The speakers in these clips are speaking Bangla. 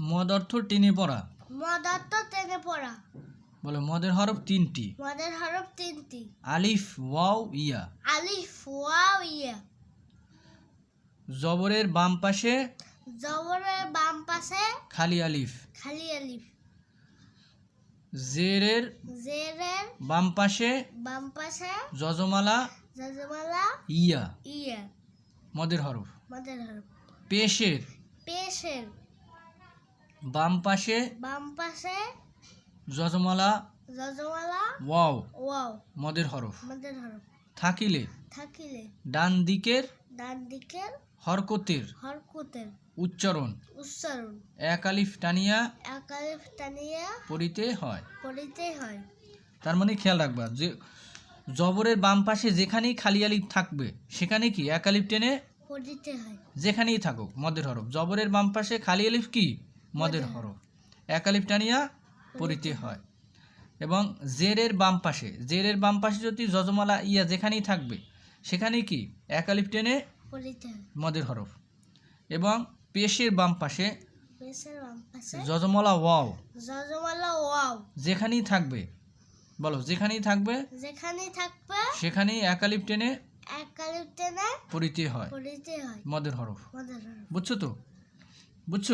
মদ অর্থ টেনে পড়া। মদার্থ টেনে পড়া। বলো মদের হরফ তিনটি। মদের হরফ তিনটি। আলিফ ওয়াও ইয়া। আলিফ ওয়াও ইয়া। জবরের বাম পাশে জবরের বাম পাশে খালি আলিফ। খালি আলিফ। জেরের জেরের বাম পাশে বাম পাশে যজমালা জজমালা ইয়া। ইয়া। মদের হরফ। মদের হরফ। পেশের। পেশের। বাম পাশে বাম পাশে যজমালা জজমালা ওয়াও ওয়াও মদের হরফ। মদের হরফ। থাকিলে থাকিলে ডান দিকের ডান দিকের হরকতের হরকুতের উচ্চারণ। উচ্চারণ। এক আলিফ টানিয়া একালিফ টানিয়া পড়িতে হয়। পড়িতে হয়। তার মানে খেয়াল রাখবা যে জবরের বাম পাশে যেখানেই খালি আলিফ থাকবে সেখানে কি এক আলিফ টেনে? পড়িতে হয়। যেখানেই থাকুক মদের হরফ। জবরের বাম পাশে খালি আলিফ কি? মদের হরফ এক আলিফ টানিয়া পড়িতে হয়। এবং জেরের বাম পাশে জেরের বাম পাশে যদি যজমালা ইয়া যেখানেই থাকবে সেখানে কি? এক টেনে মদের হরফ। এবং পেশের বাম পাশে যজমালা ওয়াও। জজমালা ওয়াও। যেখানেই থাকবে বলো যেখানেই থাকবে যেখানেই থাকবে সেখানেই এক আলিফ টেনে একালিফ টেনে পড়িতে হয়। পড়িতে হয়। মদের হরফ। মদের হরফ। বুঝছ তো? বুঝছ?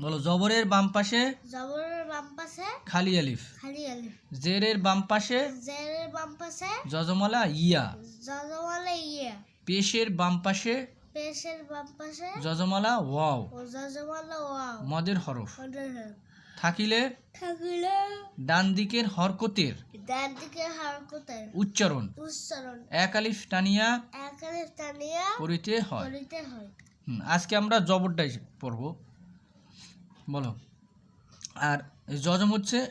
বলো জবরের বাম পাশে জবরের বাম পাশে খালি আলিফ। খালি আলিফ। জেরের বাম পাশে জেরের বাম পাশে যজমালা ইয়া। জজমালা ইয়া। পেশের বাম পাশে পেশের বাম পাশে যজমালা ওয়াও। জজমালা ওয়াও। মদের হরফ। থাকিলে থাকিলে ডান দিকের হরকতের ডান দিকে হরকুতের উচ্চারণ। উচ্চারণ। এক আলিফ টানিয়া একালিফ টানিয়া পড়িতে হয়। পড়িতে হয়। আজকে আমরা জবরটাই পড়ব। আর এই জজম হচ্ছে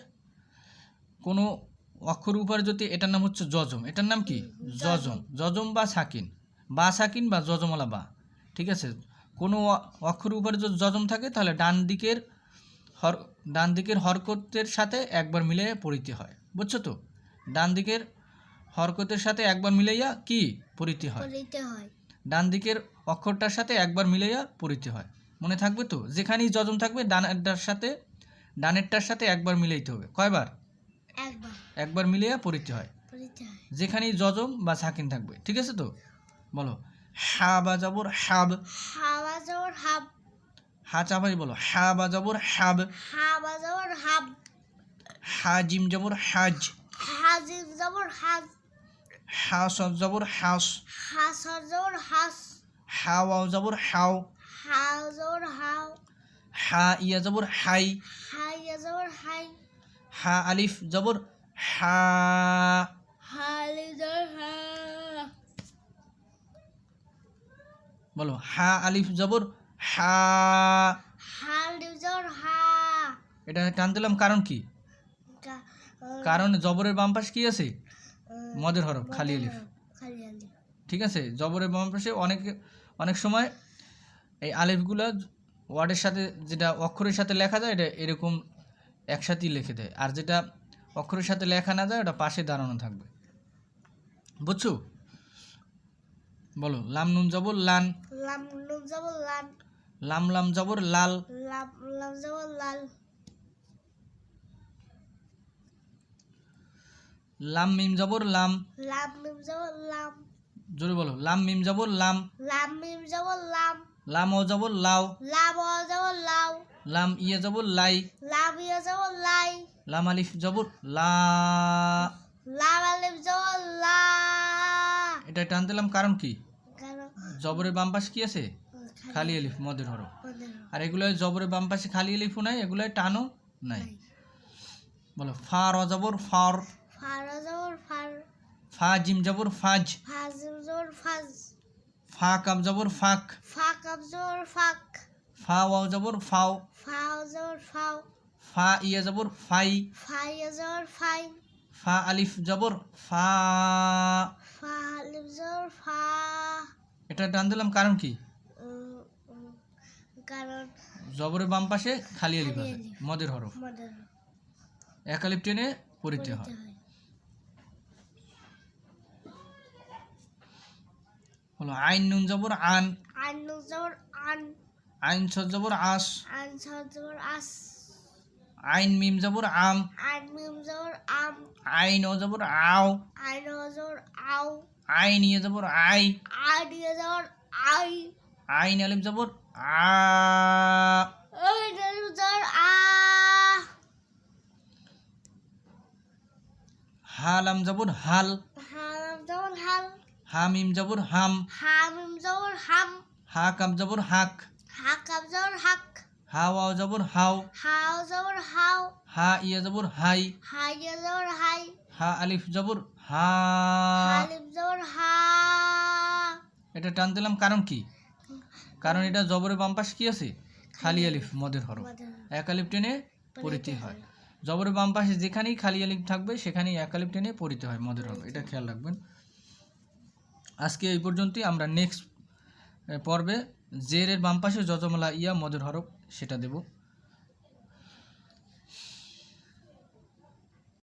কোনো অক্ষর উপরে যদি এটার নাম হচ্ছে জজম এটার নাম কি? জজম জজম বা সাকিন। বা সাকিন বা জজমলা বা। ঠিক আছে? কোনো অক্ষর উপরে যদি জজম থাকে তাহলে ডান দিকের হর ডান দিকের হরকতের সাথে একবার মিলে পড়িতে হয়। বুঝছ তো? ডান দিকের হরকতের সাথে একবার মিলাইয়া কি? হয়। পড়িতে হয়। ডান দিকের অক্ষরটার সাথে একবার মিলাইয়া পড়িতে হয়। মনে থাকবে তো? যেখানেই যজম থাকবে ডানেরটার সাথে ডানেরটার সাথে একবার মিলাইতে হবে। কয়বার? একবার। একবার মিলাইয়া পড়িতে হয়। যেখানেই যজম বা সাকিন থাকবে। ঠিক আছে তো? বলো। হা বা জবর হাব। হাওয়া হাব। হা চাপাই বলো। হা বা জবর হাব। হাওয়া হাব। হা জিম জবর হাজ। হাজিম যাবর হাজ। হা সব জবর হাস। হাসর যাবর হাস। হা ওয়াও জবর হাও। যাবর হাও। হা ইয়া জবর হাই। হাইয়া যাবর হাই। হা আলিফ জবর হা। হালি যাবর হা। বলো হা আলিফ জবর হা। হালি যাবর হা। এটা টান দিলাম কারণ কি? কারণ জবরের বাম পাশে কি আছে? মদের হরফ খালি আলিফ। খালি ঠিক আছে জবরের বাম পাশে অনেক অনেক সময় এই আলিফগুলা ওয়ার্ডের সাথে যেটা অক্ষরের সাথে লেখা যায় এটা এরকম একসাথেই লিখে দেয়। আর যেটা অক্ষরের সাথে লেখা না যায় ওটা পাশে দাঁড়ানো থাকবে। বুঝছ? বলো লাম নুন জবর লান। লাম নুন যাবর লান। লাম লাম জবর লাল। লাম লাম জবর লাল। লাম মিম জবর লাম। লাম মিম যাবর লাম। জোরে বলো লাম মিম জবর লাম। লাম মিম যাবর লাম। লাম ও যাব লাও। লাম অ যাবর লাউ লাম ইয়ে যাব লাই। লাম ইয়া যাবর লাই। লাম আলিফ জবর লা। লাম আলিফ যাবর লা। এটা টান দিলাম কারণ কি? জবরের বাম পাশে কি আছে? খালি আলিফ মদের হরফ। আর এগুলো জবরের বাম পাশে খালি আলিফও নাই এগুলো টানও নাই। বলো ফা র জবর ফার। ফারা যাবর ফার। ফা জিম জবর ফাজ। ফাজিম যাবর ফাজ। ফা কাপ জবর ফাক। ফা যাবর ফাক। ফা ওয়াও জবর ফাও। ফাও যাবর ফাও। ফা ইয়া জবর ফাই। ফাইয়া যাবর ফাই। ফা আলিফ জবর ফা। ফা আলিফ যাবর ফা। এটা টান দিলাম কারণ কি? কারণ জবরের বাম পাশে খালি আলিফ আছে। মদের হরফ। এক আলিফ টেনে পড়িতে হয়। হলো আইন নুন জবর আন। আন যাবর আন। আইন সদ জবর আস। আইন সদ জবর আস। আইন মিম জবর আম। আইন মিম জবর আম। আইন ও জবর আও। আইন ও জবর আও। আইন ইয়ে জবর আই। আই দিয়ে জবর আই। আইন আলিফ জবর আ। দিয়ে জবর আ। হালাম জবর হাল। জবর হাল হা মিম জবর হাম। হাম মিম জবর হাম। হা কাম জবর হাক। হা কাপ জবর হাক। হা ওয়াও জবর হাও। হাও জবর হাও। হা ইয়া জবর হাই। হাই দিয়ে জবর হাই। হা আলিফ জবর হা। হালিম জবর হা। এটা টান দিলাম কারণ কি? কারণ এটা জবরের বাম পাশে কি আছে? খালি আলিফ মদের হরফ। এক আলিফ টেনে পড়িতে হয়। জবরের বাম পাশে যেখানেই খালি আলিফ থাকবে সেখানেই এক আলিফ টেনে পড়িতে হয় মদের হরফ। এটা খেয়াল রাখবেন। আজকে এই পর্যন্তই। আমরা নেক্সট পর্বে জেরের বাম পাশে যজমলা ইয়া মদের হরফ, সেটা দেব।